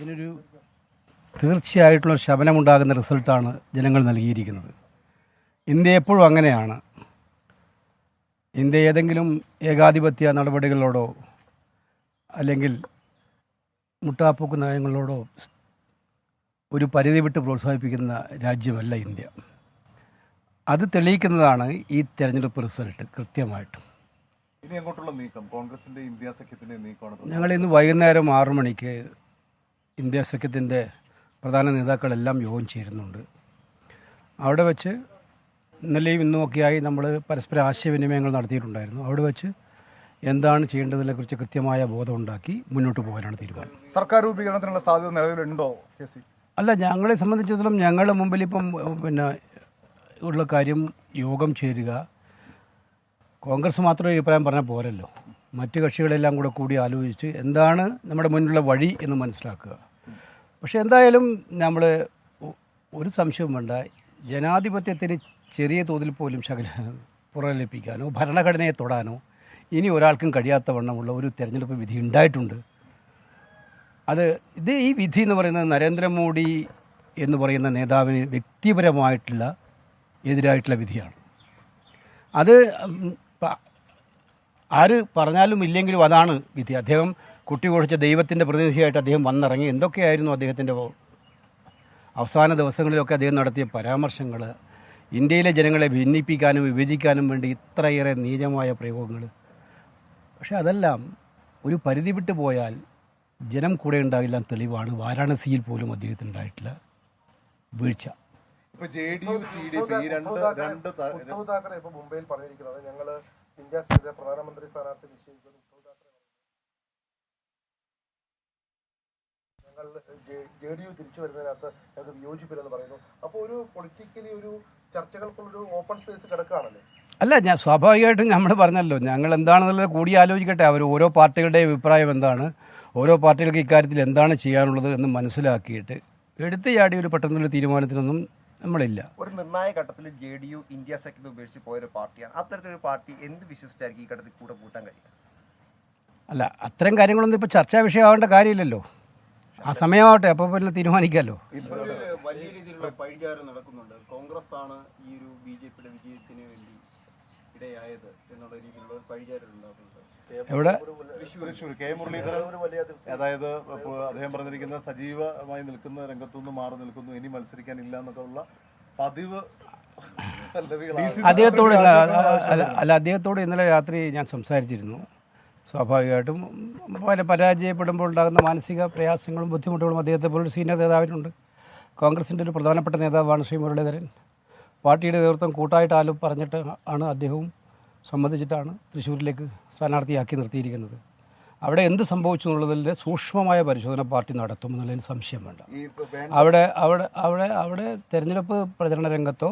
അതിനൊരു തീർച്ചയായിട്ടുള്ള ശമനമുണ്ടാകുന്ന റിസൾട്ടാണ് ജനങ്ങൾ നൽകിയിരിക്കുന്നത്. ഇന്ത്യ എപ്പോഴും അങ്ങനെയാണ്. ഇന്ത്യ ഏതെങ്കിലും ഏകാധിപത്യ നടപടികളോടോ അല്ലെങ്കിൽ മുട്ടാപ്പൂക്ക് നയങ്ങളോടോ ഒരു പരിധി വിട്ട് പ്രോത്സാഹിപ്പിക്കുന്ന രാജ്യമല്ല ഇന്ത്യ. അത് തെളിയിക്കുന്നതാണ് ഈ തെരഞ്ഞെടുപ്പ് റിസൾട്ട് കൃത്യമായിട്ടും. ഇനി അങ്ങോട്ടുള്ള നീക്കം? ഇന്ത്യ നീക്കമാണ് ഞങ്ങൾ ഇന്ന് വൈകുന്നേരം ആറു മണിക്ക് ഇന്ത്യ സഖ്യത്തിന്റെ പ്രധാന നേതാക്കളെല്ലാം യോഗം ചേരുന്നുണ്ട്. അവിടെ വെച്ച് ഇന്നലെയും ഇന്നുമൊക്കെയായി നമ്മൾ പരസ്പര ആശയവിനിമയങ്ങൾ നടത്തിയിട്ടുണ്ടായിരുന്നു. അവിടെ വെച്ച് എന്താണ് ചെയ്യേണ്ടതിനെ കുറിച്ച് കൃത്യമായ ബോധമുണ്ടാക്കി മുന്നോട്ട് പോകാനാണ് തീരുമാനം. സർക്കാർ രൂപീകരണത്തിനുള്ള സാധ്യത നിലവിലുണ്ടോ അല്ല ഞങ്ങളെ സംബന്ധിച്ചിടത്തോളം ഞങ്ങളുടെ മുമ്പിൽ ഇപ്പം പിന്നെ ഉള്ള കാര്യം യോഗം ചേരുക. കോൺഗ്രസ് മാത്രം അഭിപ്രായം പറഞ്ഞാൽ പോരല്ലോ. മറ്റ് കക്ഷികളെല്ലാം കൂടെ കൂടി ആലോചിച്ച് എന്താണ് നമ്മുടെ മുന്നിലുള്ള വഴി എന്ന് മനസ്സിലാക്കുക. പക്ഷെ എന്തായാലും നമ്മൾ ഒരു സംശയവും വേണ്ട. ജനാധിപത്യത്തിന് ചെറിയ തോതിൽ പോലും ശകല പുറലപ്പിക്കാനോ ഭരണഘടനയെ തൊടാനോ ഇനി ഒരാൾക്കും കഴിയാത്ത വണ്ണമുള്ള ഒരു തെരഞ്ഞെടുപ്പ് വിധി ഉണ്ടായിട്ടുണ്ട്. അത് ഇത് ഈ വിധി എന്ന് പറയുന്നത് നരേന്ദ്രമോദി എന്ന് പറയുന്ന നേതാവിന് വ്യക്തിപരമായിട്ടുള്ള എതിരായിട്ടുള്ള വിധിയാണ്. അത് ആര് പറഞ്ഞാലും ഇല്ലെങ്കിലും അതാണ് വിധി. അദ്ദേഹം കുട്ടി കുഴിച്ച ദൈവത്തിന്റെ പ്രതിനിധിയായിട്ട് അദ്ദേഹം വന്നിറങ്ങി. എന്തൊക്കെയായിരുന്നു അദ്ദേഹത്തിന്റെ അവസാന ദിവസങ്ങളിലൊക്കെ അദ്ദേഹം നടത്തിയ പരാമർശങ്ങൾ ഇന്ത്യയിലെ ജനങ്ങളെ ഭിന്നിപ്പിക്കാനും വിഭജിക്കാനും വേണ്ടി ഇത്രയേറെ നീചമായ പ്രയോഗങ്ങൾ പക്ഷേ അതെല്ലാം ഒരു പരിധി വിട്ടു പോയാൽ ജനം കൂടെ ഉണ്ടാകില്ല തെളിവാണ് വാരാണസിയിൽ പോലും അദ്ദേഹത്തിന് ഉണ്ടായിട്ടില്ല വീഴ്ച. ഇപ്പൊ J D U T D P ഈ രണ്ട് രണ്ട് ത- ഉദ്ധവ് താക്കറെ ഇപ്പൊ മുംബൈയിൽ പറഞ്ഞിരിക്കുന്നത് ഞങ്ങൾ ഇന്ത്യ പ്രധാനമന്ത്രി സ്ഥാനാർത്ഥി നിശ്ചയിച്ചത് ഉദ്ധവ് ജെ ഡി യു തിരിച്ചു വരുന്നതിനകത്ത് ഞങ്ങൾക്ക് വിയോജിപ്പില്ലെന്ന് പറയുന്നു. അപ്പോൾ ഒരു പൊളിറ്റിക്കലി ഒരു ചർച്ചകൾക്കുള്ളൊരു ഓപ്പൺ സ്പേസ് കിടക്കുകയാണല്ലേ? അല്ല ഞാൻ സ്വാഭാവികമായിട്ടും നമ്മൾ പറഞ്ഞല്ലോ ഞങ്ങൾ എന്താണെന്നുള്ളത് കൂടി ആലോചിക്കട്ടെ. അവർ ഓരോ പാർട്ടികളുടെ അഭിപ്രായം എന്താണ് ഓരോ പാർട്ടികൾക്ക് ഇക്കാര്യത്തിൽ എന്താണ് ചെയ്യാനുള്ളത് എന്ന് മനസ്സിലാക്കിയിട്ട് എടുത്ത് ചാടി ഒരു പെട്ടെന്നുള്ള തീരുമാനത്തിനൊന്നും നമ്മളില്ല. ഒരു നിർണായക ഘട്ടത്തിൽ ജെ ഡി യു ഇന്ത്യ സഖ്യത്തെ ഉപേക്ഷിച്ച് പോയൊരു പാർട്ടിയാണ്. അത്തരത്തിലൊരു പാർട്ടി എന്ത് വിശ്വസിച്ചായിരിക്കും ഈ ഘട്ടത്തിൽ കൂടെ കൂട്ടാൻ കഴിയും അല്ല അത്തരം കാര്യങ്ങളൊന്നും ഇപ്പോൾ ചർച്ചാ വിഷയമാവേണ്ട കാര്യമില്ലല്ലോ. ആ സമയമാവട്ടെ അപ്പോൾ പിന്നെ തീരുമാനിക്കാമല്ലോ വലിയ രീതിയിലുള്ള പഴിചാരം നടക്കുന്നുണ്ട്. കോൺഗ്രസ് ആണ് ഈ ഒരു ബി ജെ പിയുടെ വിജയത്തിന് വേണ്ടി ഇടയായത് എന്നുള്ള രീതിയിലുള്ള പഴിചാരം എവിടെ? തൃശ്ശൂർ കെ മുരളീധരൻ അതായത് അദ്ദേഹം പറഞ്ഞിരിക്കുന്ന സജീവമായി നിൽക്കുന്ന രംഗത്തുനിന്ന് മാറി നിൽക്കുന്നു ഇനി മത്സരിക്കാനില്ല എന്നൊക്കെ ഉള്ള പതിവ്. അദ്ദേഹത്തോട് അല്ല അല്ല അദ്ദേഹത്തോട് ഇന്നലെ രാത്രി ഞാൻ സംസാരിച്ചിരുന്നു. സ്വാഭാവികമായിട്ടും പല പരാജയപ്പെടുമ്പോൾ ഉണ്ടാകുന്ന മാനസിക പ്രയാസങ്ങളും ബുദ്ധിമുട്ടുകളും അദ്ദേഹത്തെ പോലൊരു സീനിയർ നേതാവിനുണ്ട്. കോൺഗ്രസിന്റെ ഒരു പ്രധാനപ്പെട്ട നേതാവാണ് ശ്രീ മുരളീധരൻ. പാർട്ടിയുടെ നേതൃത്വം കൂട്ടായിട്ട് ആലും പറഞ്ഞിട്ട് ആണ് അദ്ദേഹവും സംബന്ധിച്ചിട്ടാണ് തൃശ്ശൂരിലേക്ക് സ്ഥാനാർത്ഥിയാക്കി നിർത്തിയിരിക്കുന്നത്. അവിടെ എന്ത് സംഭവിച്ചു എന്നുള്ളതിന്റെ സൂക്ഷ്മമായ പരിശോധന പാർട്ടി നടത്തും എന്നുള്ളതിന് സംശയം വേണ്ട. വേണ്ട. അവിടെ അവിടെ അവിടെ അവിടെ തെരഞ്ഞെടുപ്പ് പ്രചരണ രംഗത്തോ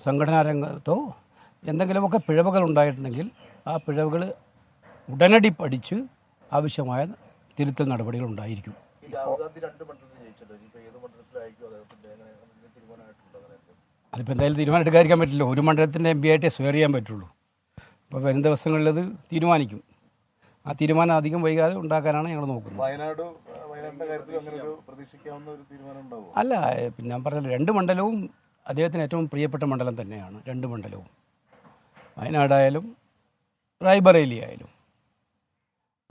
സംഘടനാ രംഗത്തോ എന്തെങ്കിലുമൊക്കെ പിഴവുകൾ ഉണ്ടായിട്ടുണ്ടെങ്കിൽ ആ പിഴവുകൾ ഉടനടി പഠിച്ച് ആവശ്യമായ തിരുത്തൽ നടപടികൾ ഉണ്ടായിരിക്കും. അതിപ്പോൾ എന്തായാലും തീരുമാനം എടുക്കാതിരിക്കാൻ പറ്റില്ല. ഒരു മണ്ഡലത്തിന്റെ എം പി ആയിട്ടേ സ്വയർ ചെയ്യാൻ പറ്റുള്ളൂ. അപ്പോൾ വരും ദിവസങ്ങളിൽ അത് തീരുമാനിക്കും. ആ തീരുമാനം അധികം വൈകാതെ ഉണ്ടാക്കാനാണ് ഞങ്ങൾ നോക്കുന്നത്. വയനാട് വയനാടിന്റെ കാര്യത്തിൽ അങ്ങനെ പ്രതീക്ഷിക്കാവുന്ന ഒരു തീരുമാനം ഉണ്ടാവുമോ? അല്ല പിന്നെ ഞാൻ പറഞ്ഞല്ലോ രണ്ട് മണ്ഡലവും അദ്ദേഹത്തിന് ഏറ്റവും പ്രിയപ്പെട്ട മണ്ഡലം തന്നെയാണ്. രണ്ട് മണ്ഡലവും. വയനാടായാലും റായ്ബറേലി ആയാലും.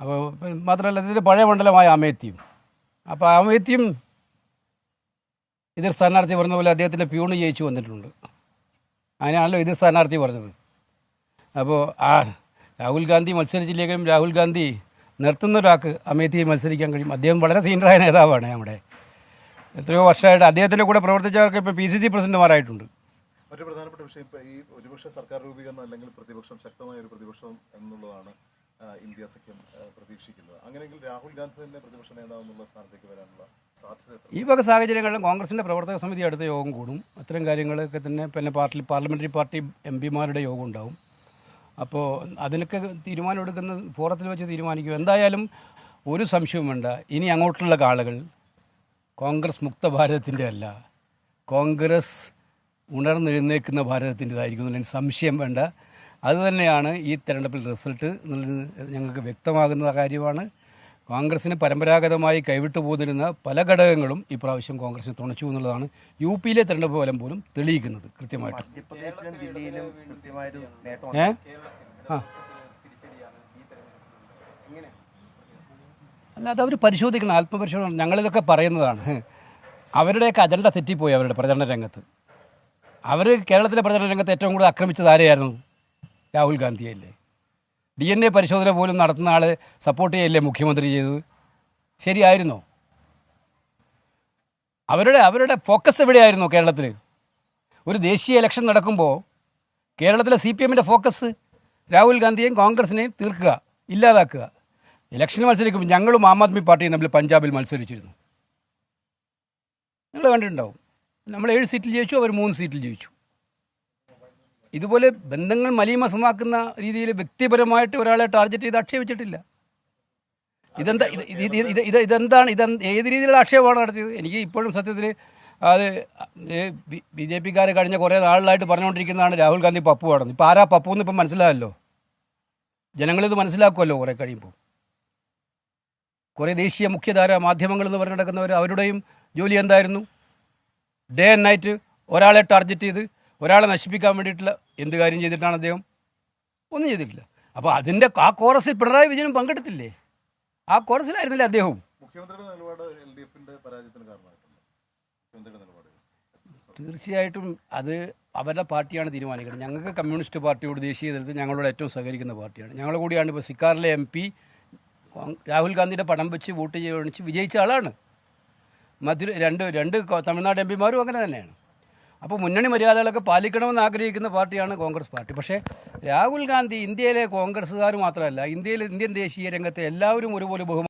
അപ്പോൾ മാത്രമല്ല ഇതിന്റെ പഴയ മണ്ഡലമായ അമേത്തിയും. അപ്പോൾ അമേത്തിയും ഇതിൽ സ്ഥാനാർത്ഥി പറഞ്ഞ പോലെ അദ്ദേഹത്തിന്റെ പ്യൂണ് ജയിച്ചു വന്നിട്ടുണ്ട്. അങ്ങനെയാണല്ലോ ഇതിൽ സ്ഥാനാർത്ഥി പറഞ്ഞത്. അപ്പോൾ ആ രാഹുൽ ഗാന്ധി മത്സരിച്ചില്ലെങ്കിലും രാഹുൽ ഗാന്ധി നിർത്തുന്ന ഒരാൾക്ക് അമേത്തിയെ മത്സരിക്കാൻ കഴിയും. അദ്ദേഹം വളരെ സീനിയറായ നേതാവാണ് നമ്മുടെ. എത്രയോ വർഷമായിട്ട് അദ്ദേഹത്തിന്റെ കൂടെ പ്രവർത്തിച്ചവർക്ക് ഇപ്പോൾ പി സി സി പ്രസിഡന്റുമാരായിട്ടുണ്ട്. മറ്റു പ്രധാനപ്പെട്ട വിഷയം ഇപ്പോൾ ഈ ഒരുപക്ഷ സർക്കാർ രൂപീകരണം അല്ലെങ്കിൽ പ്രതിപക്ഷം ശക്തമായ ഒരു പ്രതിപക്ഷം എന്നുള്ളതാണ് ഇന്ത്യ സഖ്യം പ്രതീക്ഷിക്കുന്നത് അങ്ങനെയെങ്കിൽ രാഹുൽ ഗാന്ധി തന്നെ പ്രതിപക്ഷ നേതാവ് എന്നുള്ള സ്ഥാനത്തേക്ക് വരാനുള്ള സാധ്യത? ഈ വക സാഹചര്യങ്ങളിലും കോൺഗ്രസിന്റെ പ്രവർത്തക സമിതി അടുത്ത യോഗം കൂടും. അത്തരം കാര്യങ്ങളൊക്കെ തന്നെ പിന്നെ പാർട്ടി പാർലമെന്ററി പാർട്ടി എം പിമാരുടെ യോഗം ഉണ്ടാവും. അപ്പോൾ അതിനൊക്കെ തീരുമാനം എടുക്കുന്ന ഫോറത്തിൽ വെച്ച് തീരുമാനിക്കും. എന്തായാലും ഒരു സംശയവും വേണ്ട. ഇനി അങ്ങോട്ടുള്ള കാളുകൾ കോൺഗ്രസ് മുക്ത ഭാരതത്തിന്റെ അല്ല. കോൺഗ്രസ് ഉണർന്നെഴുന്നേൽക്കുന്ന ഭാരതത്തിന്റെതായിരിക്കും എന്നുള്ളതിന് സംശയം വേണ്ട. അതുതന്നെയാണ് ഈ തെരഞ്ഞെടുപ്പിൽ റിസൾട്ട് എന്നുള്ളത് ഞങ്ങൾക്ക് വ്യക്തമാകുന്ന കാര്യമാണ്. കോൺഗ്രസിന് പരമ്പരാഗതമായി കൈവിട്ടു പോന്നിരുന്ന പല ഘടകങ്ങളും ഇപ്രാവശ്യം കോൺഗ്രസിന് തുണച്ചു എന്നുള്ളതാണ് യു പിയിലെ തെരഞ്ഞെടുപ്പ് ഫലം പോലും തെളിയിക്കുന്നത് കൃത്യമായിട്ട്. ഏ? ആ. അല്ലാതെ അവർ പരിശോധിക്കണം ആത്മപരിശോധന ഞങ്ങളിതൊക്കെ പറയുന്നതാണ്. അവരുടെയൊക്കെ അജണ്ട തെറ്റിപ്പോയി അവരുടെ പ്രചരണ രംഗത്ത്. അവർ കേരളത്തിലെ പ്രചരണ രംഗത്ത് ഏറ്റവും കൂടുതൽ ആക്രമിച്ചത് ആരെയായിരുന്നു? രാഹുൽ ഗാന്ധിയല്ലേ? ഡി എൻ എ പരിശോധന പോലും നടത്തുന്ന ആൾ സപ്പോർട്ട് ചെയ്യല്ലേ മുഖ്യമന്ത്രി ചെയ്തത്? ശരിയായിരുന്നോ? അവരുടെ അവരുടെ ഫോക്കസ് എവിടെയായിരുന്നു കേരളത്തിൽ ഒരു ദേശീയ ഇലക്ഷൻ നടക്കുമ്പോൾ കേരളത്തിലെ സി പി എമ്മിന്റെ ഫോക്കസ് രാഹുൽ ഗാന്ധിയെയും കോൺഗ്രസിനെയും തീർക്കുക ഇല്ലാതാക്കുക. ഇലക്ഷന് മത്സരിക്കുമ്പോൾ ഞങ്ങളും ആം ആദ്മി പാർട്ടിയും തമ്മിൽ പഞ്ചാബിൽ മത്സരിച്ചിരുന്നു. നിങ്ങൾ കണ്ടിട്ടുണ്ടാവും. നമ്മൾ ഏഴ് സീറ്റിൽ ജയിച്ചു അവർ മൂന്ന് സീറ്റിൽ ജയിച്ചു. ഇതുപോലെ ബന്ധങ്ങൾ മലീമസമാക്കുന്ന രീതിയിൽ വ്യക്തിപരമായിട്ട് ഒരാളെ ടാർഗറ്റ് ചെയ്ത് ആക്ഷേപിച്ചിട്ടില്ല. ഇതെന്താ ഇത് ഇത് ഇത് ഇത് ഇത് ഇതെന്താണ് ഇതെന്ത് ഏത് രീതിയിലുള്ള ആക്ഷേപമാണ് നടത്തിയത്? എനിക്ക് ഇപ്പോഴും സത്യത്തിൽ അത് ബി ജെ പിക്കാർ കഴിഞ്ഞ കുറേ നാളിലായിട്ട് പറഞ്ഞുകൊണ്ടിരിക്കുന്നതാണ് രാഹുൽ ഗാന്ധി പപ്പു ആണെന്ന്. ഇപ്പോൾ ആരാ പപ്പു എന്ന് ഇപ്പം മനസ്സിലായല്ലോ? ജനങ്ങളിത് മനസ്സിലാക്കുമല്ലോ കുറേ കഴിയുമ്പോൾ. കുറേ ദേശീയ മുഖ്യധാര മാധ്യമങ്ങൾ എന്ന് പറഞ്ഞു നടക്കുന്നവർ അവരുടെയും ജോലി എന്തായിരുന്നു? ഡേ ആൻഡ് നൈറ്റ് ഒരാളെ ടാർഗറ്റ് ചെയ്ത് ഒരാളെ നശിപ്പിക്കാൻ വേണ്ടിയിട്ടുള്ള എന്ത് കാര്യം ചെയ്തിട്ടാണ് അദ്ദേഹം? ഒന്നും ചെയ്തിട്ടില്ല. അപ്പോൾ അതിന്റെ ആ കോറസിൽ പിണറായി വിജയനും പങ്കെടുത്തില്ലേ? ആ കോറസിലായിരുന്നില്ലേ അദ്ദേഹവും? തീർച്ചയായിട്ടും അത് അവരുടെ പാർട്ടിയാണ് തീരുമാനിക്കുന്നത് ഞങ്ങൾക്ക് കമ്മ്യൂണിസ്റ്റ് പാർട്ടിയോട് ദേശീയ തലത്തിൽ ഞങ്ങളോട് ഏറ്റവും സഹകരിക്കുന്ന പാർട്ടിയാണ്. ഞങ്ങൾ കൂടിയാണ് ഇപ്പോൾ സിക്കാറിലെ എം പി രാഹുൽ ഗാന്ധിയുടെ പടം വെച്ച് വോട്ട് ചെയ്യണിച്ച് വിജയിച്ച ആളാണ്. മധുര രണ്ട് രണ്ട് തമിഴ്നാട് എം പിമാരും അങ്ങനെ തന്നെയാണ്. അപ്പോൾ മുന്നണി മര്യാദകളൊക്കെ പാലിക്കണമെന്ന് ആഗ്രഹിക്കുന്ന പാർട്ടിയാണ് കോൺഗ്രസ് പാർട്ടി. പക്ഷേ രാഹുൽ ഗാന്ധി ഇന്ത്യയിലെ കോൺഗ്രസ്സുകാർ മാത്രമല്ല ഇന്ത്യയിലെ ഇന്ത്യൻ ദേശീയ രംഗത്തെ എല്ലാവരും ഒരുപോലെ ബഹുമാനം